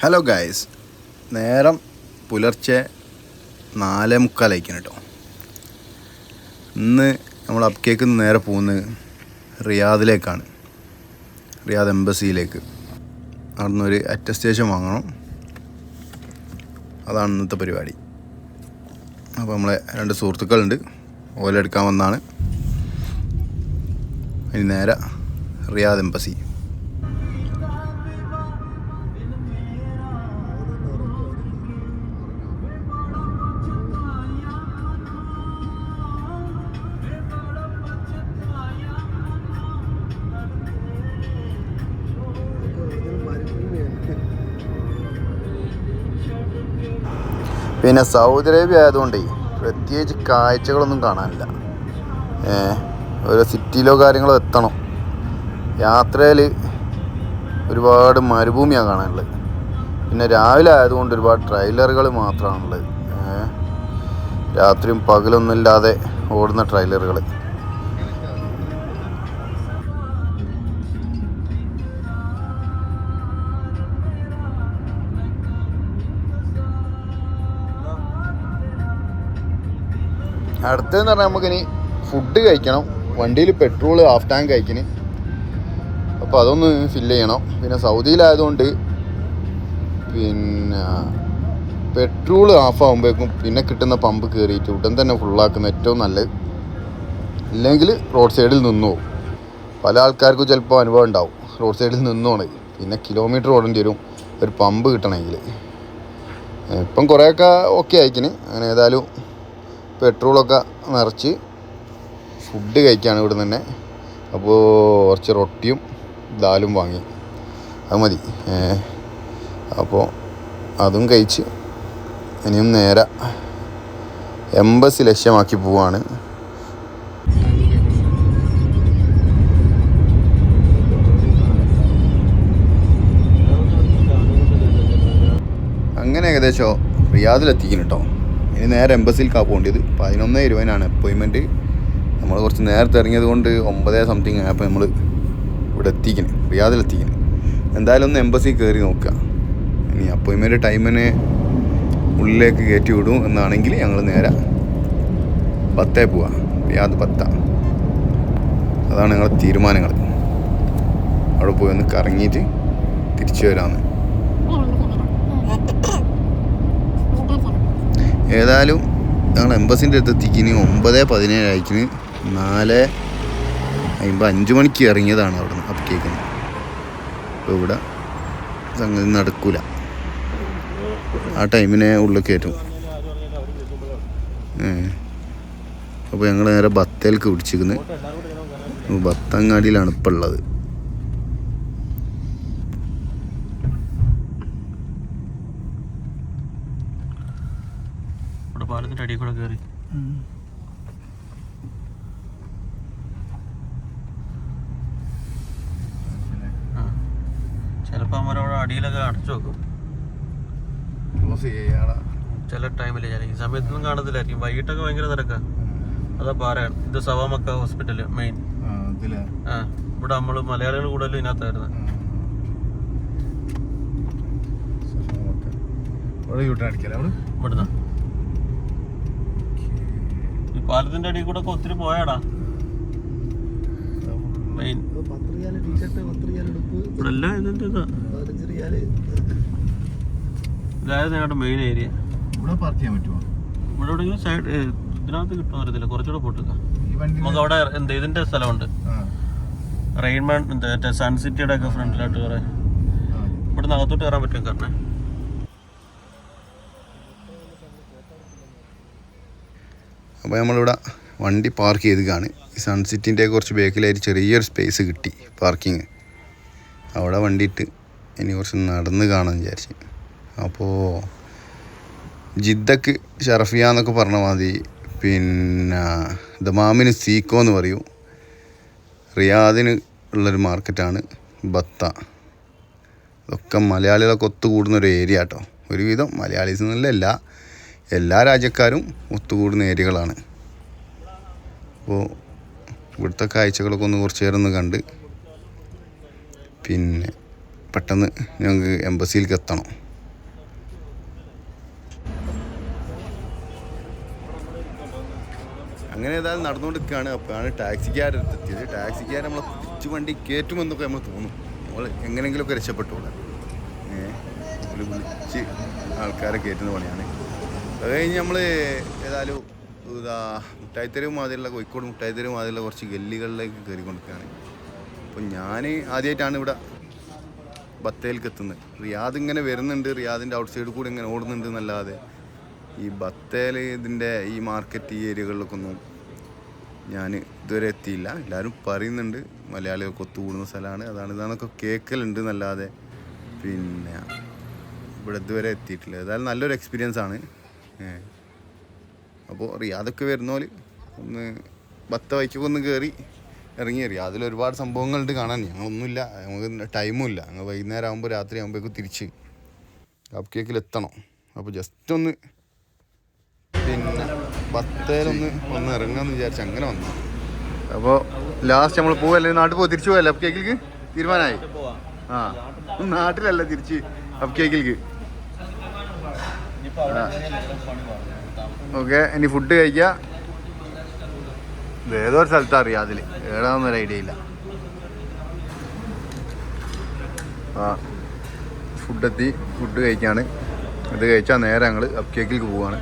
Hello guys നേരം പുലർച്ചെ നാലേ മുക്കാലായിക്കണം കേട്ടോ. ഇന്ന് നമ്മൾ അപ്കേക്ക് നേരെ പോകുന്നത് റിയാദിലേക്കാണ്. റിയാദ് എംബസിയിലേക്ക്. അവിടുന്ന് ഒരു അറ്റസ്റ്റേഷൻ വാങ്ങണം. അതാണ് ഇന്നത്തെ പരിപാടി. അപ്പോൾ നമ്മളെ രണ്ട് സുഹൃത്തുക്കളുണ്ട്. ഓലെടുക്കാൻ വന്നാണ്. ഇനി നേരെ റിയാദ് എംബസി. പിന്നെ സൗദി അറേബ്യ ആയതുകൊണ്ട് പ്രത്യേകിച്ച് കാഴ്ചകളൊന്നും കാണാനില്ല. ഓരോ സിറ്റിയിലോ കാര്യങ്ങളോ എത്തണം. യാത്രയിൽ ഒരുപാട് മരുഭൂമിയാണ് കാണാനുള്ളത്. പിന്നെ രാവിലെ ആയതുകൊണ്ട് ഒരുപാട് ട്രെയിലറുകൾ മാത്രമാണുള്ളത് രാത്രിയും പകലൊന്നുമില്ലാതെ ഓടുന്ന ട്രെയിലറുകൾ അടുത്തതെന്ന് പറഞ്ഞാൽ നമുക്കിനി ഫുഡ് കഴിക്കണം. വണ്ടിയിൽ പെട്രോൾ ഹാഫ് ടാങ്ക് കഴിക്കണ്. അപ്പോൾ അതൊന്ന് ഫില്ല് ചെയ്യണം. പിന്നെ സൗദിയിലായതുകൊണ്ട് പിന്നെ പെട്രോൾ ഹാഫ് ആകുമ്പോഴേക്കും പിന്നെ കിട്ടുന്ന പമ്പ് കയറിയിട്ട് ഉടൻ തന്നെ ഫുള്ളാക്കുന്ന ഏറ്റവും നല്ലത്. ഇല്ലെങ്കിൽ റോഡ് സൈഡിൽ നിന്നു പല ആൾക്കാർക്കും ചിലപ്പോൾ അനുഭവം ഉണ്ടാവും. റോഡ് സൈഡിൽ നിന്നോണ്. പിന്നെ കിലോമീറ്റർ ഓടേണ്ടി വരും. ഒരു പമ്പ് കിട്ടണമെങ്കിൽ ഇപ്പം കുറേയൊക്കെ ഓക്കെ ആയിക്കിന് അങ്ങനെ ഏതായാലും പെട്രോളൊക്കെ നിറച്ച് ഫുഡ് കഴിക്കുകയാണ് ഇവിടെ തന്നെ. അപ്പോൾ കുറച്ച് റൊട്ടിയും ദാലും വാങ്ങി. അത് മതി. അപ്പോൾ അതും കഴിച്ച് ഇനിയും നേരെ എംബസി ലക്ഷ്യമാക്കി പോവാണ്. അങ്ങനെ ഏകദേശം റിയാദിലെത്തിക്കുന്നു കേട്ടോ ഇനി നേരെ എംബസിയിലേക്കാ പോകേണ്ടത് പതിനൊന്ന് ഇരുപതിനാണ് അപ്പോയിൻമെന്റ് നമ്മൾ കുറച്ച് നേരത്തെ ഇറങ്ങിയത് കൊണ്ട് ഒമ്പതേ സംതിങ് ആയപ്പോൾ നമ്മൾ ഇവിടെ എത്തിക്കുന്നു റിയാദിലെത്തിക്കുന്നു എന്തായാലും ഒന്ന് എംബസി കയറി നോക്കുക. ഇനി അപ്പോയിൻമെന്റ് ടൈമിനെ ഉള്ളിലേക്ക് കയറ്റി വിടും എന്നാണെങ്കിൽ ഞങ്ങൾ നേരെ പത്തേ പോവാ. റിയാദ് പത്ത. അതാണ് ഞങ്ങളുടെ തീരുമാനങ്ങൾ അവിടെ പോയി ഒന്ന് കറങ്ങിയിട്ട് തിരിച്ചു വരാമെന്ന് ഏതായാലും ഞങ്ങൾ എംബസിന്റെ അടുത്ത് എത്തിക്കിന് ഒമ്പത് പതിനേഴ് അയക്കിന് നാല് അമ്പത് അഞ്ച് മണിക്ക് ഇറങ്ങിയതാണ് അവിടെ നിന്ന് അപ്പക്കേക്കുന്നത് അപ്പോൾ ഇവിടെ സംഗതി നടക്കൂല. ആ ടൈമിനെ ഉള്ളിൽ കയറ്റും അപ്പോൾ ഞങ്ങൾ നേരെ ബത്തേൽക്ക് പിടിച്ചിരിക്കുന്നത് ബത്തങ്ങാടിയിലാണ് ഇപ്പം ഉള്ളത് അടിയിൽ കൂടെ കയറി ചിലപ്പോൾ അവരവിടെ അടിയിലൊക്കെ അടച്ചു വെക്കും. ചില ടൈമിൽ ഞാൻ ഈ സമയത്തൊന്നും കാണത്തില്ലായിരിക്കും. വൈകിട്ടൊക്കെ ഭയങ്കര തിരക്കാ. അതാ പാറയാണ്. ഇത് സവാമക്ക ഹോസ്പിറ്റൽ മെയിൻ ആ ഇവിടെ നമ്മൾ മലയാളികൾ കൂടുതലും ഇതിനകത്തായിരുന്നു. ഇവിടുന്ന്. പാലത്തിന്റെ അടിയിൽ കൂടെ ഒക്കെ ഒത്തിരി പോയാടാ. മെയിൻ ഇവിടെ എല്ലാം ഇതിന്റെ ഇതാ ഇതായത് ഞങ്ങളുടെ മെയിൻ ഏരിയ ഇവിടെ പാർക്ക് ചെയ്യാൻ പറ്റുമോ? ഇവിടെ എവിടെയെങ്കിലും സൈഡ് ഇതിനകത്ത് കിട്ടുമോ അറിയത്തില്ല. കുറച്ചുകൂടെ പോട്ടുക ഈ വണ്ടി നമുക്ക് അവിടെ എന്ത് ഇതിന്റെ സ്ഥലമുണ്ട്. റെയിൻമാൻ മറ്റേ സൺസിറ്റിയുടെ ഒക്കെ ഫ്രണ്ടിലായിട്ട് കുറെ. ഇവിടെ നിന്ന് അകത്തോട്ട് കയറാൻ പറ്റും കാരണം അപ്പോൾ നമ്മളിവിടെ വണ്ടി പാർക്ക് ചെയ്തതാണ് ഈ സൺസിറ്റിന്റെ കുറച്ച് ബേക്കിലായിട്ട് ചെറിയൊരു സ്പേസ് കിട്ടി പാർക്കിങ് അവിടെ വണ്ടി ഇട്ട് ഇനി കുറച്ച് നടന്ന് കാണാൻ വിചാരിച്ചു. അപ്പോൾ ജിദ്ദക്ക് ഷറഫിയ എന്നൊക്കെ പറഞ്ഞ മതി പിന്നെ ദമാമിന് സീക്കോ എന്ന് പറയും. റിയാദിന് ഉള്ളൊരു മാർക്കറ്റാണ് ബത്ത. ഇതൊക്കെ മലയാളികളൊക്കെ ഒത്തുകൂടുന്ന ഒരു ഏരിയ കേട്ടോ ഒരുവിധം മലയാളീസ് എന്നല്ല എല്ലാ രാജ്യക്കാരും ഒത്തുകൂടുന്ന ഏരിയകളാണ്. അപ്പോൾ ഇവിടുത്തെ കാഴ്ചകളൊക്കെ ഒന്ന് കുറച്ച് നേരം ഒന്ന് കണ്ട് പിന്നെ പെട്ടെന്ന് ഞങ്ങൾക്ക് എംബസിയിലേക്ക് എത്തണം. അങ്ങനെ ഏതായാലും നടന്നുകൊണ്ടിരിക്കുകയാണ്. അപ്പോഴാണ് ടാക്സിക്കാരെത്തിയത് ടാക്സിക്കാർ നമ്മളെ തിരിച്ചു വണ്ടി കയറ്റുമെന്നൊക്കെ നമ്മൾ തോന്നും. നമ്മൾ എങ്ങനെയെങ്കിലുമൊക്കെ രക്ഷപ്പെട്ടോളാം വിളിച്ച് ആൾക്കാരെ കയറ്റുന്ന പണിയാണ്. അത് കഴിഞ്ഞ് നമ്മൾ ഏതായാലും ഇതാ മുട്ടായിത്തെരുവ് മാതിരിയുള്ള കോഴിക്കോട് മുട്ടായിത്തെരുവ് മാതിരിയുള്ള കുറച്ച് ഗല്ലികളിലേക്ക് കയറിക്കൊണ്ടിരിക്കുകയാണ്. അപ്പോൾ ഞാൻ ആദ്യമായിട്ടാണ് ഇവിടെ ബത്തേലേക്ക് എത്തുന്നത്. റിയാദ് ഇങ്ങനെ വരുന്നുണ്ട് റിയാദിന്റെ ഔട്ട് സൈഡിൽ കൂടി ഇങ്ങനെ ഓടുന്നുണ്ട് എന്നല്ലാതെ ഈ ബത്തേൽ ഇതിന്റെ ഈ മാർക്കറ്റ് ഈ ഏരിയകളിലൊക്കെ ഒന്നും ഞാൻ ഇതുവരെ എത്തിയില്ല. എല്ലാവരും പറയുന്നുണ്ട് മലയാളികൾക്ക് ഒത്തുകൂടുന്ന സ്ഥലമാണ് അതാണ് ഇതാണെന്നൊക്കെ കേൾക്കലുണ്ട് എന്നല്ലാതെ. പിന്നെ ഇവിടെ ഇതുവരെ എത്തിയിട്ടില്ല. ഏതായാലും നല്ലൊരു എക്സ്പീരിയൻസ് ആണ്. അപ്പോൾ റിയാദൊക്കെ വരുന്നോൽ ഒന്ന് ബത്ത വൈക്കൊക്കെ ഒന്ന് കയറി ഇറങ്ങി. റിയാദിൽ ഒരുപാട് സംഭവങ്ങളുണ്ട് കാണാൻ. ഞങ്ങളൊന്നുമില്ല. നമുക്ക് ടൈമും ഇല്ല ഞങ്ങൾ വൈകുന്നേരം ആകുമ്പോൾ രാത്രി ആകുമ്പോഴേക്കും തിരിച്ച് കപ്പ് കേക്കിൽ എത്തണം. അപ്പോൾ ജസ്റ്റ് ഒന്ന് പിന്നെ ബത്തേലൊന്ന് ഒന്ന് ഇറങ്ങാമെന്ന് വിചാരിച്ച് അങ്ങനെ വന്നു. അപ്പോൾ ലാസ്റ്റ് നമ്മൾ പോവല്ലേ നാട്ടിൽ പോയി തിരിച്ചു പോയല്ലേ അപ്പ് കേക്കിലേക്ക് തീരുമാനമായി? ആ. നാട്ടിലല്ല തിരിച്ച് അപ്പ് കേക്കിലേക്ക് ഓക്കെ ഇനി ഫുഡ് കഴിക്കുക ഏതോ ഒരു സ്ഥലത്താ അറിയാം അതിൽ ഏടാന്നൊരു ഐഡിയ ഇല്ല. ആ ഫുഡെത്തി ഫുഡ് കഴിക്കാണ്. ഇത് കഴിച്ചാൽ നേരെ ഞങ്ങൾ അപ്പ് പോവുകയാണ്